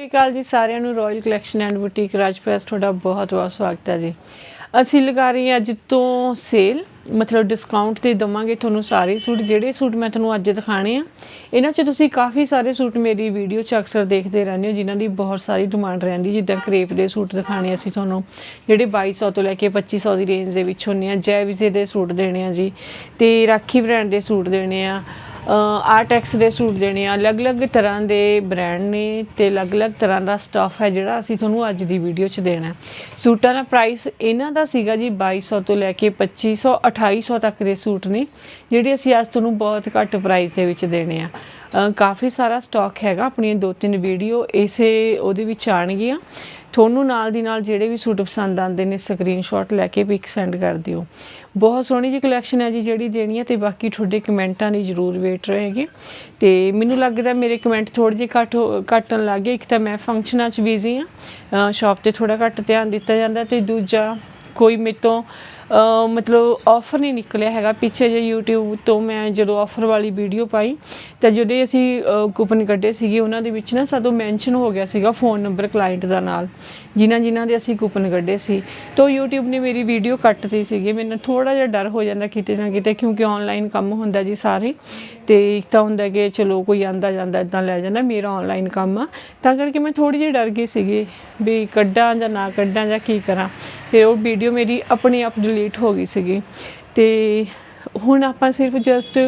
ਸਤਿ ਸ਼੍ਰੀ ਅਕਾਲ ਜੀ ਸਾਰਿਆਂ ਨੂੰ ਰਾਇਲ ਕਲੈਕਸ਼ਨ ਐਂਡ ਬੁਟੀਕ ਰਾਜਪ੍ਰੈਸ ਤੁਹਾਡਾ ਬਹੁਤ ਬਹੁਤ ਸਵਾਗਤ ਹੈ ਜੀ। ਅਸੀਂ ਲਗਾ ਰਹੇ ਹਾਂ ਅੱਜ ਤੋਂ ਸੇਲ ਮਤਲਬ ਡਿਸਕਾਊਂਟ ਤੇ ਦਵਾਂਗੇ ਤੁਹਾਨੂੰ ਸਾਰੇ ਸੂਟ। ਜਿਹੜੇ ਸੂਟ ਮੈਂ ਤੁਹਾਨੂੰ ਅੱਜ ਦਿਖਾਣੇ ਆ, ਇਹਨਾਂ 'ਚ ਤੁਸੀਂ ਕਾਫੀ ਸਾਰੇ ਸੂਟ ਮੇਰੀ ਵੀਡੀਓ 'ਚ ਅਕਸਰ ਦੇਖਦੇ ਰਹਿੰਦੇ ਹੋ, ਜਿਨ੍ਹਾਂ ਦੀ ਬਹੁਤ ਸਾਰੀ ਡਿਮਾਂਡ ਰਹਿੰਦੀ। ਜਿੱਦਾਂ ਕਰੇਪ ਦੇ ਸੂਟ ਦਿਖਾਣੇ ਅਸੀਂ ਤੁਹਾਨੂੰ, ਜਿਹੜੇ 2200 ਤੋਂ ਲੈ ਕੇ 2500 ਦੀ ਰੇਂਜ ਦੇ ਵਿੱਚ ਹੁੰਦੇ ਆ, ਜੈ ਵਿਜੇ ਦੇ ਸੂਟ ਦੇਣੇ ਆ ਜੀ, ਤੇ ਰਾਖੀ ਬ੍ਰਾਂਡ ਦੇ ਸੂਟ ਦੇਣੇ ਆ ਆਰਟੈਕਸ ਦੇ ਸੂਟ ਦੇਣੇ ਆ। ਅਲੱਗ-ਅਲੱਗ ਤਰ੍ਹਾਂ ਦੇ ਬ੍ਰਾਂਡ ਨੇ ਤੇ ਅਲੱਗ-ਅਲੱਗ ਤਰ੍ਹਾਂ ਦਾ ਸਟਾਫ ਹੈ ਜਿਹੜਾ ਅਸੀਂ ਤੁਹਾਨੂੰ ਅੱਜ ਦੀ ਵੀਡੀਓ 'ਚ ਦੇਣਾ ਸੂਟਾਂ ਦਾ ਪ੍ਰਾਈਸ ਇਹਨਾਂ ਦਾ ਸੀਗਾ ਜੀ 2200 ਤੋਂ ਲੈ ਕੇ 2500 2800 ਤੱਕ ਦੇ ਸੂਟ ਨੇ, ਜਿਹੜੇ ਅਸੀਂ ਅੱਜ ਤੁਹਾਨੂੰ ਬਹੁਤ ਘੱਟ ਪ੍ਰਾਈਸ ਦੇ ਵਿੱਚ ਦੇਣੇ ਆ। ਕਾਫੀ ਸਾਰਾ ਸਟਾਕ ਹੈਗਾ, ਆਪਣੀਆਂ ਦੋ ਤਿੰਨ ਵੀਡੀਓ ਇਸੇ ਉਹਦੇ ਵਿੱਚ ਆਣਗੀਆਂ ਤੁਹਾਨੂੰ ਨਾਲ ਦੀ ਨਾਲ ਜਿਹੜੇ ਵੀ ਸੂਟ ਪਸੰਦ ਆਉਂਦੇ ਨੇ ਸਕਰੀਨਸ਼ਾਟ ਲੈ ਕੇ ਪਿਕ ਸੈਂਡ ਕਰ ਦਿਓ। ਬਹੁਤ ਸੋਹਣੀ ਜੀ ਕਲੈਕਸ਼ਨ ਹੈ ਜੀ ਜਿਹੜੀ ਦੇਣੀ ਹੈ ਤੇ ਬਾਕੀ ਤੁਹਾਡੇ ਕਮੈਂਟਾਂ ਦੀ ਜ਼ਰੂਰ ਵੇਟ ਰਹੇਗੀ। ਤੇ ਮੈਨੂੰ ਲੱਗਦਾ ਮੇਰੇ ਕਮੈਂਟ ਥੋੜੇ ਜਿਹੇ ਘੱਟ ਹੋ- ਘਟਣ ਲੱਗ ਗਏ। ਇੱਕ ਤਾਂ ਮੈਂ ਫੰਕਸ਼ਨਾਂ 'ਚ ਬਿਜ਼ੀ ਆ ਸ਼ਾਪ ਤੇ ਥੋੜਾ ਘੱਟ ਧਿਆਨ ਦਿੱਤਾ ਜਾਂਦਾ ਤੇ ਦੂਜਾ ਕੋਈ ਮੇਰੇ ਤੋਂ ਮਤਲਬ ਆਫਰ ਨਹੀਂ ਨਿਕਲਿਆ ਹੈਗਾ। ਪਿੱਛੇ ਜੇ YouTube ਤੋਂ ਮੈਂ ਜਦੋਂ ਆਫਰ ਵਾਲੀ ਵੀਡੀਓ ਪਾਈ, ਤਾਂ ਜਿਹੜੇ ਅਸੀਂ ਕੂਪਨ ਕੱਢੇ ਸੀਗੇ, ਉਹਨਾਂ ਦੇ ਵਿੱਚ ਨਾ ਸਾਦੋਂ ਮੈਂਸ਼ਨ ਹੋ ਗਿਆ ਸੀਗਾ ਫੋਨ ਨੰਬਰ ਕਲਾਇੰਟ ਦਾ ਨਾਲ, ਜਿਨ੍ਹਾਂ ਜਿਨ੍ਹਾਂ ਦੇ ਅਸੀਂ ਕੂਪਨ ਕੱਢੇ ਸੀ। ਤਾਂ YouTube ਨੇ ਮੇਰੀ ਵੀਡੀਓ ਕੱਟਤੀ ਸੀਗੀ। ਮੈਨੂੰ ਥੋੜਾ ਜਿਹਾ ਡਰ ਹੋ ਜਾਂਦਾ ਕਿਤੇ ਨਾ ਕਿਤੇ, ਕਿਉਂਕਿ ਆਨਲਾਈਨ ਕੰਮ ਹੁੰਦਾ ਜੀ ਸਾਰੇ। ਤੇ ਇੱਕ ਤਾਂ ਹੁੰਦਾ ਕਿ ਚਲੋ ਕੋਈ ਆਂਦਾ ਜਾਂਦਾ ਇਦਾਂ ਲੈ ਜਾਂਦਾ, ਮੇਰਾ ਆਨਲਾਈਨ ਕੰਮ ਆ। ਤਾਂ ਕਰਕੇ ਮੈਂ ਥੋੜੀ ਜਿਹੀ ਡਰ ਗਈ ਸੀਗੀ ਵੀ ਕੱਢਾਂ ਜਾਂ ਨਾ ਕੱਢਾਂ ਜਾਂ ਕੀ ਕਰਾਂ। ਫਿਰ ਉਹ ਵੀਡੀਓ ਮੇਰੀ ਆਪਣੇ ਆਪ ਡਿਲੀਟ ਹੋ ਗਈ ਸੀਗੀ। ਤੇ ਹੁਣ ਆਪਾਂ ਸਿਰਫ ਜਸਟ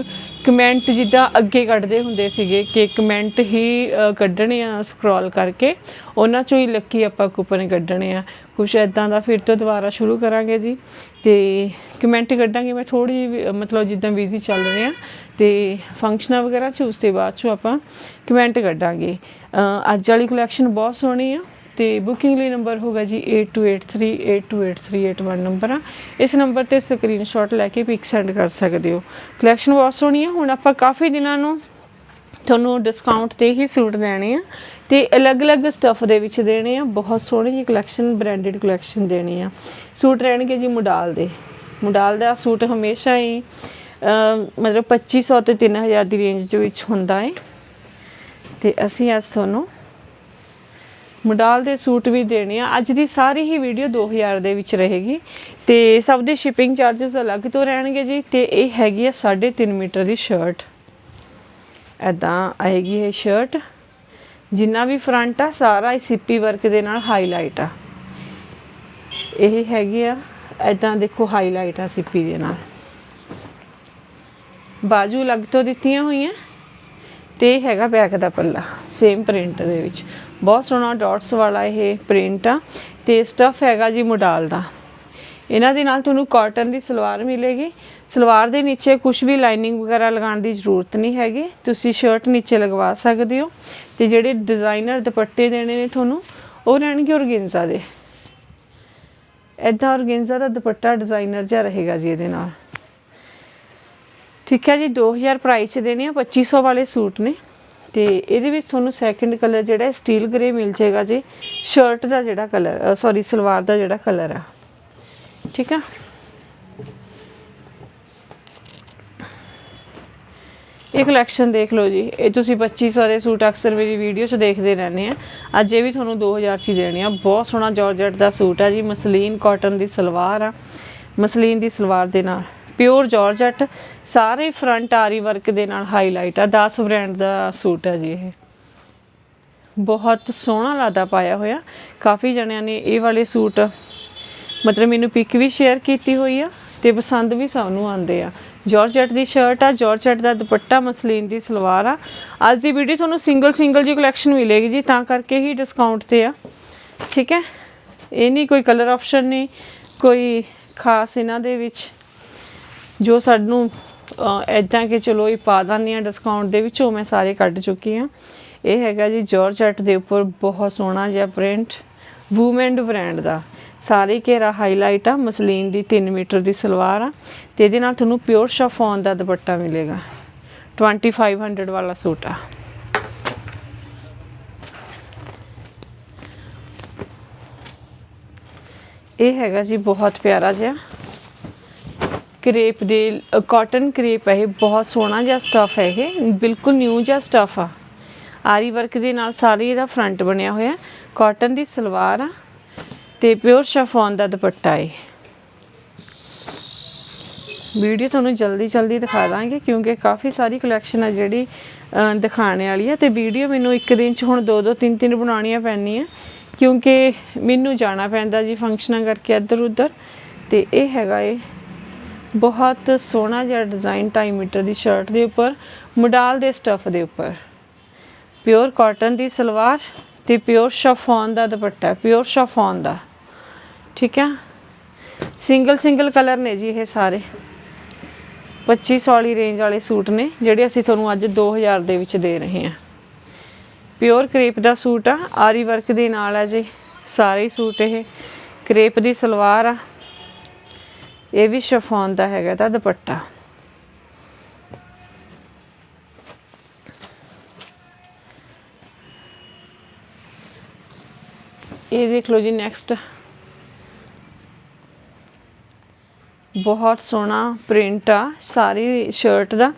ਕਮੈਂਟ ਜਿੱਦਾਂ ਅੱਗੇ ਕੱਢਦੇ ਹੁੰਦੇ ਸੀਗੇ ਕਿ ਕਮੈਂਟ ਹੀ ਕੱਢਣੇ ਆ ਸਕਰੋਲ ਕਰਕੇ। ਉਹਨਾਂ ਚੋਂ ਹੀ ਲੱਕੀ ਆਪਾਂ ਕੂਪਨ ਕੱਢਣੇ ਆ। ਕੁਛ ਐਦਾਂ ਦਾ ਫਿਰ ਤੋਂ ਦੁਬਾਰਾ ਸ਼ੁਰੂ ਕਰਾਂਗੇ ਜੀ। ਤੇ ਕਮੈਂਟ ਕੱਢਾਂਗੇ ਮੈਂ ਥੋੜੀ ਮਤਲਬ ਜਿੱਦਾਂ ਬਿਜ਼ੀ ਚੱਲ ਰਹੇ ਆ। ਤੇ ਫੰਕਸ਼ਨਾਂ ਵਗੈਰਾ ਚ ਉਸ ਤੋਂ ਬਾਅਦ ਚੋਂ ਆਪਾਂ ਕਮੈਂਟ ਕੱਢਾਂਗੇ। ਅੱਜ ਵਾਲੀ ਕਲੈਕਸ਼ਨ ਬਹੁਤ ਸੋਹਣੀ ਆ। ਤੇ ਬੁਕਿੰਗ ਲਈ ਨੰਬਰ ਹੋਗਾ ਜੀ 8283828381 ਨੰਬਰ ਆ। ਇਸ ਨੰਬਰ ਤੇ ਸਕਰੀਨਸ਼ਾਟ ਲੈ ਕੇ ਪਿਕ ਸੈਂਡ ਕਰ ਸਕਦੇ ਹੋ। ਕਲੈਕਸ਼ਨ ਬਹੁਤ ਸੋਹਣੀ ਹੈ ਹੁਣ ਆਪਾਂ ਕਾਫੀ ਦਿਨਾਂ ਨੂੰ ਤੁਹਾਨੂੰ ਡਿਸਕਾਊਂਟ ਤੇ ਹੀ ਸੂਟ ਦੇਣੇ ਆ ਤੇ ਅਲੱਗ-ਅਲੱਗ ਸਟੱਫ ਦੇ ਵਿੱਚ ਦੇਣੇ ਆ। ਬਹੁਤ ਸੋਹਣੀ ਜੀ ਕਲੈਕਸ਼ਨ ਬ੍ਰਾਂਡਡ ਕਲੈਕਸ਼ਨ ਦੇਣੀ ਆ। ਸੂਟ ਰਹਿਣਗੇ ਜੀ ਮੁਡਾਲ ਦੇ। ਮੁਡਾਲ ਦਾ ਸੂਟ ਹਮੇਸ਼ਾ ਹੀ ਅਮ, ਮਤਲਬ 2500 ਤੇ 3000 ਦੀ ਰੇਂਜ ਦੇ ਵਿੱਚ ਹੁੰਦਾ ਹੈ ਤੇ ਅਸੀਂ ਅੱਜ ਤੁਹਾਨੂੰ ਮੁਡਾਲ ਦੇ ਸੂਟ ਵੀ ਦੇਣੇ ਆ। ਅੱਜ ਦੀ ਸਾਰੀ ਹੀ ਵੀਡੀਓ 2000 ਦੇ ਵਿੱਚ ਰਹੇਗੀ। ਤੇ ਸਭ ਦੇ ਸ਼ਿਪਿੰਗ ਚਾਰजेस ਅਲੱਗ ਤੋਂ ਰਹਿਣਗੇ ਜੀ। ਤੇ ਇਹ ਹੈਗੀ ਆ 3.5 ਮੀਟਰ ਦੀ ਸ਼ਰਟ ਐਦਾਂ ਆਏਗੀ ਇਹ ਸ਼ਰਟ ਜਿੰਨਾ ਵੀ ਫਰੰਟ ਆ, ਸਾਰਾ ਹੀ ਸਿੱਪੀ ਵਰਕ ਦੇ ਨਾਲ ਹਾਈਲਾਈਟ ਆ। ਇਹ ਹੈਗੀ ਆ ਐਦਾਂ ਦੇਖੋ ਹਾਈਲਾਈਟ ਆ ਸਿੱਪੀ ਦੇ ਨਾਲ। ਬਾਜੂ ਅਲੱਗ ਤੋਂ ਦਿੱਤੀਆਂ ਹੋਈਆਂ। ਤੇ ਇਹ ਹੈਗਾ ਬੈਕ ਦਾ ਪੱਲਾ ਸੇਮ ਪ੍ਰਿੰਟ ਦੇ ਵਿੱਚ। ਬਹੁਤ ਸੋਹਣਾ ਡਾਟਸ ਵਾਲਾ ਇਹ ਪ੍ਰਿੰਟ ਆ ਤੇ ਸਟਫ ਹੈਗਾ ਜੀ ਮੋਡਲ ਦਾ। ਇਹਨਾਂ ਦੇ ਨਾਲ ਤੁਹਾਨੂੰ ਕਾਟਨ ਦੀ ਸਲਵਾਰ ਮਿਲੇਗੀ। ਸਲਵਾਰ ਦੇ ਨੀਚੇ ਕੁਝ ਵੀ ਲਾਈਨਿੰਗ ਵਗੈਰਾ ਲਗਾਉਣ ਦੀ ਜ਼ਰੂਰਤ ਨਹੀਂ ਹੈਗੀ। ਤੁਸੀਂ ਸ਼ਰਟ ਨੀਚੇ ਲਗਵਾ ਸਕਦੇ ਹੋ ਤੇ ਜਿਹੜੇ ਡਿਜ਼ਾਈਨਰ ਦੁਪੱਟੇ ਦੇਣੇ ਨੇ ਤੁਹਾਨੂੰ, ਉਹ ਰਹਿਣਗੇ ਔਰਗੇਂਜ਼ਾ ਦੇ। ਐਦਾਂ ਔਰਗੇਂਜ਼ਾ ਦਾ ਦੁਪੱਟਾ ਡਿਜ਼ਾਈਨਰ ਜਿਹਾ ਰਹੇਗਾ ਜੀ ਇਹਦੇ ਨਾਲ। ਠੀਕ ਹੈ ਜੀ 2000 ਪ੍ਰਾਈਸ 'ਚ ਦੇਣੇ ਆ 2500 ਵਾਲੇ ਸੂਟ ਨੇ। ਤੇ ਇਹਦੇ ਵਿੱਚ ਤੁਹਾਨੂੰ ਸੈਕੰਡ ਕਲਰ ਜਿਹੜਾ ਸਟੀਲ ਗ੍ਰੇ ਮਿਲ ਜਾਏਗਾ ਜੀ। ਸ਼ਰਟ ਦਾ ਜਿਹੜਾ ਕਲਰ ਸੌਰੀ ਸਲਵਾਰ ਦਾ ਜਿਹੜਾ ਕਲਰ ਆ। ਠੀਕ ਆ? ਇਹ ਕਲੈਕਸ਼ਨ ਦੇਖ ਲਓ ਜੀ। ਇਹ ਤੁਸੀਂ 2500 ਦੇ ਸੂਟ ਅਕਸਰ ਮੇਰੀ ਵੀਡੀਓ 'ਚ ਦੇਖਦੇ ਰਹਿੰਦੇ ਆ। ਅੱਜ ਇਹ ਵੀ ਤੁਹਾਨੂੰ 2000 'ਚ ਹੀ ਦੇਣੇ ਆ। ਬਹੁਤ ਸੋਹਣਾ ਜਾਰਜਟ ਦਾ ਸੂਟ ਆ ਜੀ। ਮਸਲੀਨ ਕਾਟਨ ਦੀ ਸਲਵਾਰ ਆ। ਮਸਲੀਨ ਦੀ ਸਲਵਾਰ ਦੇ ਨਾਲ। ਪਿਓਰ ਜਾਰਜਟ ਸਾਰੇ ਫਰੰਟ ਆਰੀ ਵਰਕ ਦੇ ਨਾਲ ਹਾਈਲਾਈਟ ਆ 10 ਬ੍ਰਾਂਡ ਦਾ ਸੂਟ ਆ ਜੀ ਇਹ। ਬਹੁਤ ਸੋਹਣਾ ਲਾਦਾ ਪਾਇਆ ਹੋਇਆ। ਕਾਫੀ ਜਣਿਆਂ ਨੇ ਇਹ ਵਾਲੇ ਸੂਟ, ਮਤਲਬ ਮੈਨੂੰ ਪਿਕ ਵੀ ਸ਼ੇਅਰ ਕੀਤੀ ਹੋਈ ਆ ਤੇ ਪਸੰਦ ਵੀ ਸਭ ਨੂੰ ਆਉਂਦੇ ਆ। ਜਾਰਜਟ ਦੀ ਸ਼ਰਟ ਆ ਜਾਰਜਟ ਦਾ ਦੁਪੱਟਾ ਮਸਲੀਨ ਦੀ ਸਲਵਾਰ ਆ। ਅੱਜ ਦੀ ਵੀਡੀਓ ਤੁਹਾਨੂੰ ਸਿੰਗਲ ਸਿੰਗਲ ਜੀ ਕਲੈਕਸ਼ਨ ਮਿਲੇਗੀ ਜੀ, ਤਾਂ ਕਰਕੇ ਹੀ ਡਿਸਕਾਊਂਟ ਤੇ ਆ। ਠੀਕ ਹੈ? ਇਹ ਨਹੀਂ ਕੋਈ ਕਲਰ ਆਪਸ਼ਨ ਨਹੀਂ, ਕੋਈ ਖਾਸ ਇਹਨਾਂ ਦੇ ਵਿੱਚ ਜੋ ਸਾਨੂੰ ਐਦਾਂ ਕਿ ਚਲੋ ਇਹ ਪਾ ਦਾਨੇ ਆ ਡਿਸਕਾਊਂਟ ਦੇ ਵਿੱਚ ਉਹ ਮੈਂ ਸਾਰੇ ਕੱਢ ਚੁੱਕੀ ਆ ਇਹ ਹੈਗਾ ਜੀ ਜਾਰਜਟ ਦੇ ਉੱਪਰ ਬਹੁਤ ਸੋਹਣਾ ਜਿਹਾ ਪ੍ਰਿੰਟ ਵੂਮੈਂਡ ਬ੍ਰਾਂਡ ਦਾ। ਸਾਰੇ ਘੇਰਾ ਹਾਈਲਾਈਟ ਆ, ਮਸਲੀਨ ਦੀ 3 ਮੀਟਰ ਦੀ ਸਲਵਾਰ ਆ, ਤੇ ਇਹਦੇ ਨਾਲ ਤੁਹਾਨੂੰ ਪਿਓਰ ਸ਼ਫੋਨ ਦਾ ਦੁਪੱਟਾ ਮਿਲੇਗਾ। 2500 ਵਾਲਾ ਸੂਟ ਆ। ਇਹ ਹੈਗਾ ਜੀ ਬਹੁਤ ਪਿਆਰਾ ਜਿਹਾ। ਕ੍ਰੇਪ ਦੇ ਕਾਟਨ ਕ੍ਰੇਪ ਹੈ ਇਹ ਬਹੁਤ ਸੋਹਣਾ ਜਿਹਾ ਸਟਫ ਹੈ ਇਹ ਬਿਲਕੁਲ ਨਿਊ ਜਿਹਾ ਸਟਫ ਆ। ਆਰੀ ਵਰਕ ਦੇ ਨਾਲ ਸਾਰੀ ਇਹਦਾ ਫਰੰਟ ਬਣਿਆ ਹੋਇਆ ਕਾਟਨ ਦੀ ਸਲਵਾਰ ਆ ਤੇ ਪਿਓਰ ਸ਼ਫੋਨ ਦਾ ਦੁਪੱਟਾ ਹੈ ਵੀਡੀਓ ਤੁਹਾਨੂੰ ਜਲਦੀ ਜਲਦੀ ਦਿਖਾ ਦਾਂਗੇ ਕਿਉਂਕਿ ਕਾਫੀ ਸਾਰੀ ਕਲੈਕਸ਼ਨ ਆ ਜਿਹੜੀ ਅਹ, ਦਿਖਾਣੇ ਵਾਲੀ ਆ ਤੇ ਵੀਡੀਓ ਮੈਨੂੰ ਇੱਕ ਦਿਨ ਚ ਹੁਣ ਦੋ ਦੋ ਤਿੰਨ ਤਿੰਨ ਬਣਾਉਣੀਆਂ ਪੈਣੀਆਂ ਕਿਉਂਕਿ ਮੈਨੂੰ ਜਾਣਾ ਪੈਂਦਾ ਜੀ ਫੰਕਸ਼ਨਾਂ ਕਰਕੇ ਇੱਧਰ ਉੱਧਰ ਤੇ ਇਹ ਹੈਗਾ ਏ ਬਹੁਤ ਸੋਹਣਾ ਜਿਹਾ ਡਿਜ਼ਾਈਨ 2.5 ਮੀਟਰ ਦੀ ਸ਼ਰਟ ਦੇ ਉੱਪਰ, ਮੋਡਾਲ ਦੇ ਸਟਫ ਦੇ ਉੱਪਰ। ਪਿਓਰ ਕਾਟਨ ਦੀ ਸਲਵਾਰ ਤੇ ਪਿਓਰ ਸ਼ਫੋਨ ਦਾ ਦੁਪੱਟਾ ਪਿਓਰ ਸ਼ਫੋਨ ਦਾ। ਠੀਕ ਹੈ ਸਿੰਗਲ ਸਿੰਗਲ ਕਲਰ ਨੇ ਜੀ ਇਹ ਸਾਰੇ। 2500 ਵਾਲੀ ਰੇਂਜ ਵਾਲੇ ਸੂਟ ਨੇ, ਜਿਹੜੇ ਅਸੀਂ ਤੁਹਾਨੂੰ ਅੱਜ 2000 ਦੇ ਵਿੱਚ ਦੇ ਰਹੇ ਹਾਂ। ਪਿਓਰ ਕ੍ਰੇਪ ਦਾ ਸੂਟ ਆ, ਆਰੀ ਵਰਕ ਦੇ ਨਾਲ ਆ ਜੀ। ਸਾਰੇ ਹੀ ਸੂਟ ਇਹ। ਕ੍ਰੇਪ ਦੀ ਸਲਵਾਰ ਆ ਇਹ ਵੀ ਸ਼ਫੋਨ ਦਾ ਹੈਗਾ ਤਾਂ ਦੁਪੱਟਾ। ਇਹ ਦੇਖ ਲਓ ਜੀ ਨੈਕਸਟ ਬਹੁਤ ਸੋਹਣਾ ਪ੍ਰਿੰਟ ਆ, ਸਾਰੀ ਸ਼ਰਟ ਦਾ।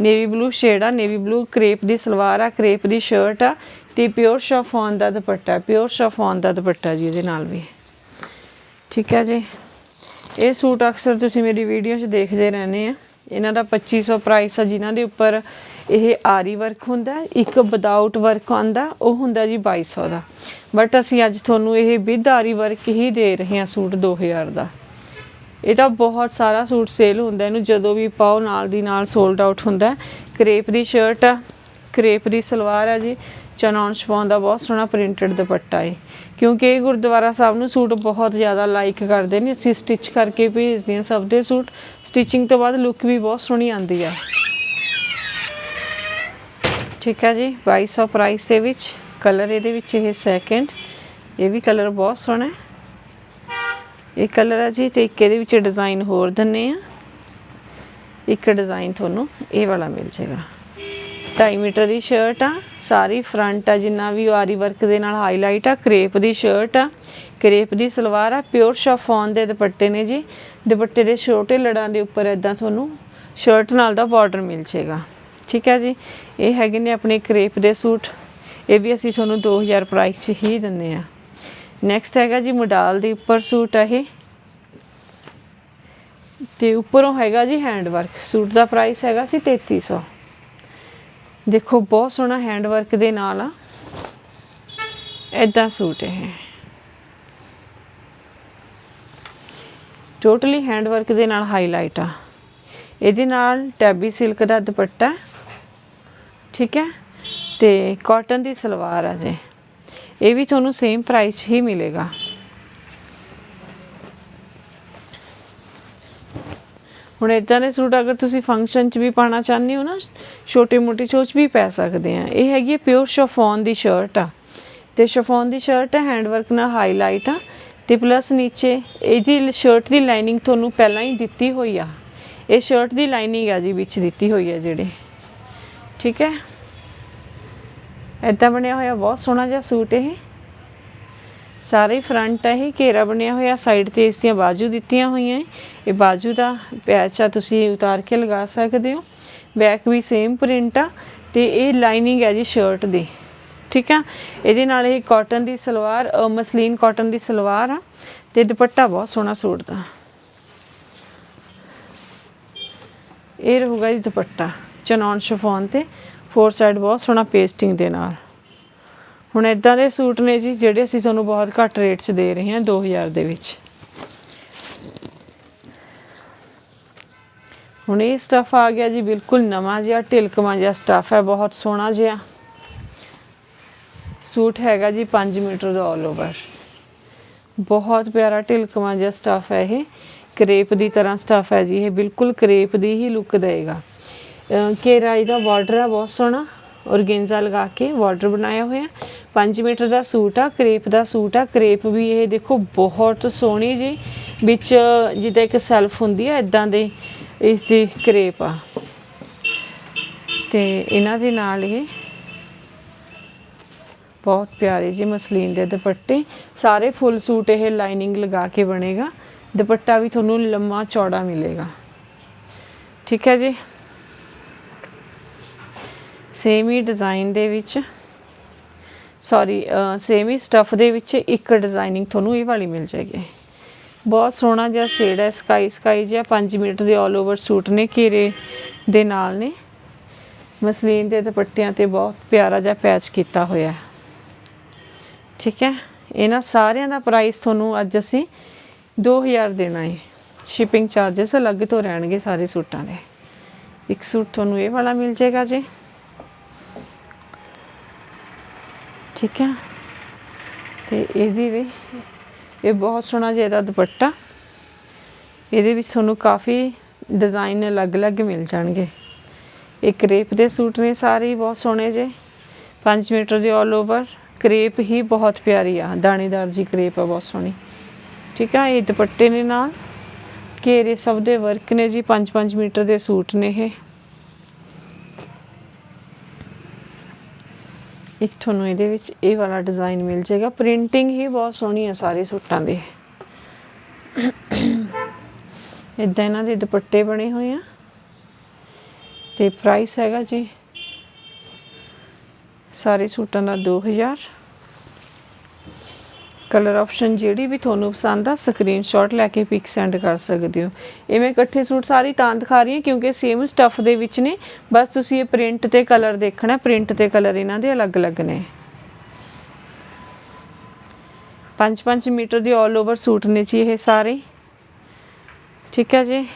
ਨੇਵੀ ਬਲੂ ਸ਼ੇਡ ਆ ਨੇਵੀ ਬਲੂ ਕ੍ਰੇਪ ਦੀ ਸਲਵਾਰ ਆ ਕ੍ਰੇਪ ਦੀ ਸ਼ਰਟ ਆ ਤੇ ਪਿਓਰ ਸ਼ਫੋਨ ਦਾ ਦੁਪੱਟਾ ਪਿਓਰ ਸ਼ਫੋਨ ਦਾ ਦੁਪੱਟਾ ਜੀ ਇਹਦੇ ਨਾਲ ਵੀ। ਠੀਕ ਹੈ ਜੀ। ਇਹ ਸੂਟ ਅਕਸਰ ਤੁਸੀਂ ਮੇਰੀ ਵੀਡੀਓ 'ਚ ਦੇਖਦੇ ਰਹਿੰਦੇ ਆ। ਇਹਨਾਂ ਦਾ 2500 ਪ੍ਰਾਈਸ ਆ, ਜਿਨ੍ਹਾਂ ਦੇ ਉੱਪਰ ਇਹ ਆਰੀ ਵਰਕ ਹੁੰਦਾ, ਇੱਕ ਵਿਦਆਊਟ ਵਰਕ ਆਉਂਦਾ, ਉਹ ਹੁੰਦਾ ਜੀ 2200 ਦਾ। ਬਟ ਅਸੀਂ ਅੱਜ ਤੁਹਾਨੂੰ ਇਹ ਵਿਦ ਆਰੀ ਵਰਕ ਹੀ ਦੇ ਰਹੇ ਹਾਂ ਸੂਟ 2000 ਦਾ। ਇਹ ਤਾਂ ਬਹੁਤ ਸਾਰਾ ਸੂਟ ਸੇਲ ਹੁੰਦਾ, ਇਹਨੂੰ ਜਦੋਂ ਵੀ ਪਾਓ ਨਾਲ ਦੀ ਨਾਲ ਸੋਲਡ ਆਊਟ ਹੁੰਦਾ। ਕਰੇਪ ਦੀ ਸ਼ਰਟ ਆ ਕਰੇਪ ਦੀ ਸਲਵਾਰ ਆ ਜੀ ਚਨੌਨ ਸ਼ਪੌਨ ਦਾ ਬਹੁਤ ਸੋਹਣਾ ਪ੍ਰਿੰਟਡ ਦੁਪੱਟਾ ਹੈ ਕਿਉਂਕਿ ਇਹ ਗੁਰਦੁਆਰਾ ਸਾਹਿਬ ਨੂੰ ਸੂਟ ਬਹੁਤ ਜ਼ਿਆਦਾ ਲਾਈਕ ਕਰਦੇ ਨੇ। ਅਸੀਂ ਸਟਿਚ ਕਰਕੇ ਭੇਜਦੇ ਹਾਂ ਸਭ ਦੇ ਸੂਟ। ਸਟਿਚਿੰਗ ਤੋਂ ਬਾਅਦ ਲੁੱਕ ਵੀ ਬਹੁਤ ਸੋਹਣੀ ਆਉਂਦੀ ਆ। ਠੀਕ ਹੈ ਜੀ 2200 ਪ੍ਰਾਈਸ ਦੇ ਵਿੱਚ ਕਲਰ ਇਹਦੇ ਵਿੱਚ ਇਹ ਸੈਕੰਡ ਇਹ ਵੀ ਕਲਰ ਬਹੁਤ ਸੋਹਣਾ ਹੈ। ਇਹ ਕਲਰ ਆ ਜੀ, ਤੇ ਇੱਕ ਇਹਦੇ ਵਿੱਚ ਡਿਜ਼ਾਈਨ ਹੋਰ ਦਿੰਨੇ ਆ। ਇੱਕ ਡਿਜ਼ਾਈਨ ਤੁਹਾਨੂੰ ਇਹ ਵਾਲਾ ਮਿਲ ਜਾਏਗਾ। 2.5 ਮੀਟਰ ਦੀ ਸ਼ਰਟ ਆ। ਸਾਰੀ ਫਰੰਟ ਆ, ਜਿੰਨਾ ਵੀ ਆਰੀ ਵਰਕ ਦੇ ਨਾਲ ਹਾਈਲਾਈਟ ਆ ਕਰੇਪ ਦੀ ਸ਼ਰਟ ਆ। ਕਰੇਪ ਦੀ ਸਲਵਾਰ ਆ ਪਿਓਰ ਸ਼ਫੋਨ ਦੇ ਦੁਪੱਟੇ ਨੇ ਜੀ। ਦੁਪੱਟੇ ਦੇ ਛੋਟੇ ਲੜਾਂ ਦੇ ਉੱਪਰ ਇਦਾਂ ਤੁਹਾਨੂੰ ਸ਼ਰਟ ਨਾਲ ਦਾ ਬਾਰਡਰ ਮਿਲ ਜਾਏਗਾ। ਠੀਕ ਹੈ ਜੀ? ਇਹ ਹੈਗੇ ਨੇ ਆਪਣੇ ਕਰੇਪ ਦੇ ਸੂਟ। ਇਹ ਵੀ ਅਸੀਂ ਤੁਹਾਨੂੰ 2000 ਪ੍ਰਾਈਸ 'ਚ ਹੀ ਦਿੰਨੇ ਆ। ਨੈਕਸਟ ਹੈਗਾ ਜੀ ਮੋਡਾਲ ਦੇ ਉੱਪਰ ਸੂਟ ਆ ਇਹ। ਤੇ ਉੱਪਰੋਂ ਹੈਗਾ ਜੀ ਹੈਂਡ ਵਰਕ ਸੂਟ ਦਾ ਪ੍ਰਾਈਸ ਹੈਗਾ ਸੀ 3300 ਦੇਖੋ, ਬਹੁਤ ਸੋਹਣਾ ਹੈਂਡ ਵਰਕ ਦੇ ਨਾਲ ਆ। ਐਦਾਂ ਸੂਟ ਹੈ ਟੋਟਲੀ ਹੈਂਡ ਵਰਕ ਦੇ ਨਾਲ ਹਾਈਲਾਈਟ ਆ। ਇਹਦੇ ਨਾਲ ਟੈਬੀ ਸਿਲਕ ਦਾ ਦੁਪੱਟਾ, ਠੀਕ ਹੈ? ਤੇ ਕਾਟਨ ਦੀ ਸਲਵਾਰ ਆ ਜੇ। ਇਹ ਵੀ ਤੁਹਾਨੂੰ ਸੇਮ ਪ੍ਰਾਈਸ ਹੀ ਮਿਲੇਗਾ। ਹੁਣ ਇਦਾਂ ਦੇ ਸੂਟ ਅਗਰ ਤੁਸੀਂ ਫੰਕਸ਼ਨ 'ਚ ਵੀ ਪਾਣਾ ਚਾਹੁੰਦੇ ਹੋ ਨਾ, ਛੋਟੇ ਮੋਟੇ ਚੋਚ ਵੀ ਪੈ ਸਕਦੇ ਆ। ਇਹ ਹੈਗੀ ਪਿਓਰ ਸ਼ਫੋਨ ਦੀ ਸ਼ਰਟ ਆ। ਤੇ ਸ਼ਫੋਨ ਦੀ ਸ਼ਰਟ ਹੈ ਹੈਂਡਵਰਕ ਨਾਲ ਹਾਈਲਾਈਟ ਆ। ਤੇ ਪਲੱਸ ਨੀਚੇ ਇਹਦੀ ਸ਼ਰਟ ਦੀ ਲਾਈਨਿੰਗ ਤੁਹਾਨੂੰ ਪਹਿਲਾਂ ਹੀ ਦਿੱਤੀ ਹੋਈ ਆ। ਇਹ ਸ਼ਰਟ ਦੀ ਲਾਈਨਿੰਗ ਆ ਜੀ, ਵਿੱਚ ਦਿੱਤੀ ਹੋਈ ਆ ਜਿਹੜੇ। ਠੀਕ ਹੈ? ਇਦਾਂ ਬਣਿਆ ਹੋਇਆ ਬਹੁਤ ਸੋਹਣਾ ਜਿਹਾ ਸੂਟ ਇਹ। ਸਾਰੇ ਫਰੰਟ ਹੈ ਇਹ, ਘੇਰਾ ਬਣਿਆ ਹੋਇਆ, ਸਾਈਡ ਤੇ ਇਸ ਦੀਆਂ ਬਾਜੂ ਦਿੱਤੀਆਂ ਹੋਈਆਂ ਹੈ। ਇਹ ਬਾਜੂ ਦਾ ਪੈਚ ਆ, ਤੁਸੀਂ ਉਤਾਰ ਕੇ ਲਗਾ ਸਕਦੇ ਹੋ। ਬੈਕ ਵੀ ਸੇਮ ਪ੍ਰਿੰਟ ਆ, ਤੇ ਇਹ ਲਾਈਨਿੰਗ ਹੈ ਜੀ ਸ਼ਰਟ ਦੀ। ਠੀਕ ਆ? ਇਹਦੇ ਨਾਲ ਇਹ ਕਾਟਨ ਦੀ ਸਲਵਾਰ ਮਸਲੀਨ ਕਾਟਨ ਦੀ ਸਲਵਾਰ ਆ, ਤੇ ਦੁਪੱਟਾ ਬਹੁਤ ਸੋਹਣਾ ਸੂਟ ਦਾ। ਇਹ ਰਹੂਗਾ ਇਸ ਦੁਪੱਟਾ, ਚਨੌਨ ਸ਼ਿਫੋਨ ਤੇ। ਫੋਰ ਸਾਈਡ ਬਹੁਤ ਸੋਹਣਾ ਪੇਸਟਿੰਗ ਦੇ ਨਾਲ। ਹੁਣ ਇਦਾਂ ਦੇ ਸੂਟ ਨੇ ਜੀ ਜਿਹੜੇ ਅਸੀਂ ਤੁਹਾਨੂੰ ਬਹੁਤ ਘੱਟ ਰੇਟ 'ਚ ਦੇ ਰਹੇ ਹਾਂ 2000 ਦੇ ਵਿੱਚ। ਹੁਣ ਇਹ ਸਟਫ ਆ ਗਿਆ ਜੀ, ਬਿਲਕੁਲ ਨਵਾਂ ਜਿਹਾ, ਢਿਲਕਵਾਂ ਜਿਹਾ ਸਟਫ ਹੈ, ਬਹੁਤ ਸੋਹਣਾ ਜਿਹਾ। ਸੂਟ ਹੈਗਾ ਜੀ 5 ਮੀਟਰ ਦਾ ਆਲ ਓਵਰ ਬਹੁਤ ਪਿਆਰਾ ਢਿਲਕਵਾਂ ਜਿਹਾ ਸਟਫ ਹੈ ਇਹ। ਕਰੇਪ ਦੀ ਤਰ੍ਹਾਂ ਸਟਫ ਹੈ ਜੀ ਇਹ, ਬਿਲਕੁਲ ਕਰੇਪ ਦੀ ਹੀ ਲੁੱਕ ਦੇਗਾ ਘੇਰਾ ਇਹਦਾ ਬਾਰਡਰ ਹੈ, ਬਹੁਤ ਸੋਹਣਾ। ਔਰਗੇਂਜ਼ਾ ਲਗਾ ਕੇ ਬਾਰਡਰ ਬਣਾਇਆ ਹੋਇਆ 5 ਮੀਟਰ ਦਾ ਸੂਟ ਆ, ਕਰੇਪ ਦਾ ਸੂਟ ਆ। ਕਰੇਪ ਵੀ ਇਹ ਦੇਖੋ ਬਹੁਤ ਸੋਹਣੀ ਜੀ। ਵਿੱਚ ਜਿੱਦਾਂ ਇੱਕ ਸੈਲਫ ਹੁੰਦੀ ਆ ਇਦਾਂ ਦੇ ਇਸ ਦੀ ਕਰੇਪ ਆ। ਤੇ ਇਹਨਾਂ ਦੇ ਨਾਲ ਇਹ ਬਹੁਤ ਪਿਆਰੇ ਜੀ ਮਸਲੀਨ ਦੇ ਦੁਪੱਟੇ। ਸਾਰੇ ਫੁੱਲ ਸੂਟ ਇਹ ਲਾਈਨਿੰਗ ਲਗਾ ਕੇ ਬਣੇਗਾ। ਦੁਪੱਟਾ ਵੀ ਤੁਹਾਨੂੰ ਲੰਮਾ ਚੌੜਾ ਮਿਲੇਗਾ। ਠੀਕ ਹੈ ਜੀ? ਸੇਮ ਹੀ ਡਿਜ਼ਾਈਨ ਦੇ ਵਿੱਚ ਸੌਰੀ ਸੇਮ ਹੀ ਸਟਫ ਦੇ ਵਿੱਚ ਇੱਕ ਡਿਜ਼ਾਈਨਿੰਗ ਤੁਹਾਨੂੰ ਇਹ ਵਾਲੀ ਮਿਲ ਜਾਏਗੀ। ਬਹੁਤ ਸੋਹਣਾ ਜਿਹਾ ਸ਼ੇਡ ਹੈ ਸਕਾਈ ਸਕਾਈ ਜਿਹਾ 5 ਮੀਟਰ ਦੇ ਆਲ ਓਵਰ ਸੂਟ ਨੇ, ਘੇਰੇ ਦੇ ਨਾਲ ਨੇ। ਮਸਲੀਨ ਦੇ ਦੁਪੱਟਿਆਂ ਤੇ ਬਹੁਤ ਪਿਆਰਾ ਜਿਹਾ ਪੈਚ ਕੀਤਾ ਹੋਇਆ ਹੈ। ਠੀਕ ਹੈ? ਇਹਨਾਂ ਸਾਰਿਆਂ ਦਾ ਪ੍ਰਾਈਸ ਤੁਹਾਨੂੰ ਅੱਜ ਅਸੀਂ 2000 ਦੇਣਾ ਹੈ। ਸ਼ਿਪਿੰਗ ਚਾਰजेस ਅਲੱਗ ਤੋਂ ਰਹਿਣਗੇ ਸਾਰੇ ਸੂਟਾਂ ਦੇ। ਇੱਕ ਸੂਟ ਤੁਹਾਨੂੰ ਇਹ ਵਾਲਾ ਮਿਲ ਜਾਏਗਾ ਜੀ। ਠੀਕ ਹੈ। ਤੇ ਇਹਦੀ ਵੀ, ਇਹ ਬਹੁਤ ਸੋਹਣਾ ਜਿਹਾ ਇਹਦਾ ਦੁਪੱਟਾ। ਇਹਦੇ ਵਿੱਚ ਤੁਹਾਨੂੰ ਕਾਫੀ ਡਿਜ਼ਾਈਨ ਅਲੱਗ-ਅਲੱਗ ਮਿਲ ਜਾਣਗੇ। ਇਹ ਕਰੇਪ ਦੇ ਸੂਟ ਨੇ ਸਾਰੇ ਹੀ ਬਹੁਤ ਸੋਹਣੇ ਜੇ 5 ਮੀਟਰ ਦੇ ਆਲ ਓਵਰ ਕਰੇਪ ਹੀ ਬਹੁਤ ਪਿਆਰੀ ਆ। ਦਾਣੇਦਾਰ ਜੀ ਕਰੇਪ ਆ, ਬਹੁਤ ਸੋਹਣੀ। ਠੀਕ ਆ, ਇਹ ਦੁਪੱਟੇ ਨੇ ਨਾਲ। ਘੇਰੇ ਸਭ ਦੇ ਵਰਕ ਨੇ ਜੀ। 5-5 ਮੀਟਰ ਦੇ ਸੂਟ ਨੇ ਇਹ। ਇੱਕ ਤੁਹਾਨੂੰ ਇਹਦੇ ਵਿੱਚ ਇਹ ਵਾਲਾ ਡਿਜ਼ਾਈਨ ਮਿਲ ਜਾਏਗਾ। ਪ੍ਰਿੰਟਿੰਗ ਹੀ ਬਹੁਤ ਸੋਹਣੀ ਹੈ ਸਾਰੇ ਸੂਟਾਂ ਦੀ। ਇਦਾਂ ਇਹਨਾਂ ਦੇ ਦੁਪੱਟੇ ਬਣੇ ਹੋਏ ਆ। ਤੇ ਪ੍ਰਾਈਸ ਹੈਗਾ ਜੀ, ਸਾਰੇ ਸੂਟਾਂ ਦਾ 2000 ਕਲਰ ਆਪਸ਼ਨ ਜਿਹੜੀ ਵੀ ਤੁਹਾਨੂੰ ਪਸੰਦ ਆ ਸਕਰੀਨਸ਼ਾਟ ਲੈ ਕੇ ਪਿਕ ਸੈਂਡ ਕਰ ਸਕਦੇ ਹੋ। ਇਹ ਮੈਂ ਇਕੱਠੇ ਸੂਟ ਸਾਰੀ ਤਾਂ ਦਿਖਾ ਰਹੀ ਹਾਂ ਕਿਉਂਕਿ ਸੇਮ ਸਟੱਫ ਦੇ ਵਿੱਚ ਨੇ। ਬਸ ਤੁਸੀਂ ਇਹ ਪ੍ਰਿੰਟ ਤੇ ਕਲਰ ਦੇਖਣਾ ਪ੍ਰਿੰਟ ਤੇ ਕਲਰ ਇਹਨਾਂ ਦੇ ਅਲੱਗ-ਅਲੱਗ ਨੇ। 5-5 ਮੀਟਰ ਦੇ ਆਲ ਓਵਰ ਸੂਟ ਨੇ ਜੀ ਇਹ ਸਾਰੇ। ਠੀਕ ਹੈ ਜੀ?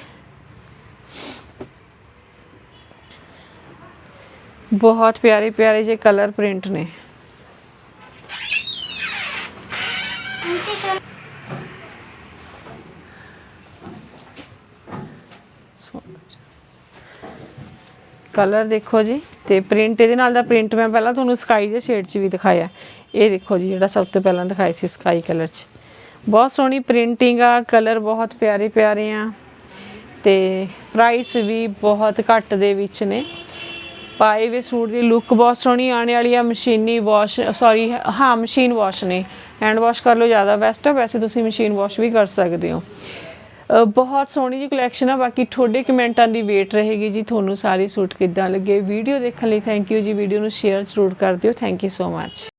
ਬਹੁਤ ਪਿਆਰੇ ਪਿਆਰੇ ਜੇ ਕਲਰ ਪ੍ਰਿੰਟ ਨੇ। ਕਲਰ ਦੇਖੋ ਜੀ ਤੇ ਪ੍ਰਿੰਟ ਇਹਦੇ ਨਾਲ ਦਾ ਪ੍ਰਿੰਟ ਮੈਂ ਪਹਿਲਾਂ ਤੁਹਾਨੂੰ ਸਕਾਈ ਦੇ ਸ਼ੇਡ 'ਚ ਵੀ ਦਿਖਾਇਆ। ਇਹ ਦੇਖੋ ਜੀ ਜਿਹੜਾ ਸਭ ਤੋਂ ਪਹਿਲਾਂ ਦਿਖਾਇਆ ਸੀ ਸਕਾਈ ਕਲਰ 'ਚ। ਬਹੁਤ ਸੋਹਣੀ ਪ੍ਰਿੰਟਿੰਗ ਆ ਕਲਰ ਬਹੁਤ ਪਿਆਰੇ ਪਿਆਰੇ ਆ ਤੇ ਪ੍ਰਾਈਸ ਵੀ ਬਹੁਤ ਘੱਟ ਦੇ ਵਿੱਚ ਨੇ। ਪਾਏ ਵੇ ਸੂਟ ਦੀ ਲੁੱਕ ਬਹੁਤ ਸੋਹਣੀ ਆਣੇ ਵਾਲੀ ਆ ਮਸ਼ੀਨੀ ਵਾਸ਼ ਸੌਰੀ ਹਾਂ ਮਸ਼ੀਨ ਵਾਸ਼ ਨੇ। ਹੈਂਡ ਵਾਸ਼ ਕਰ ਲਓ ਜ਼ਿਆਦਾ ਬੈਸਟ ਆ ਵੈਸੇ ਤੁਸੀਂ ਮਸ਼ੀਨ ਵਾਸ਼ ਵੀ ਕਰ ਸਕਦੇ ਹੋ। ਬਹੁਤ ਸੋਹਣੀ ਜੀ ਕਲੈਕਸ਼ਨ ਆ, ਬਾਕੀ ਤੁਹਾਡੇ ਕਮੈਂਟਾਂ ਦੀ ਵੇਟ ਰਹੇਗੀ ਜੀ, ਤੁਹਾਨੂੰ ਸਾਰੇ ਸੂਟ ਕਿੱਦਾਂ ਲੱਗੇ। ਵੀਡੀਓ ਦੇਖਣ ਲਈ ਥੈਂਕ ਯੂ ਜੀ, ਵੀਡੀਓ ਨੂੰ ਸ਼ੇਅਰ ਜ਼ਰੂਰ ਕਰ ਦਿਓ। Thank you so much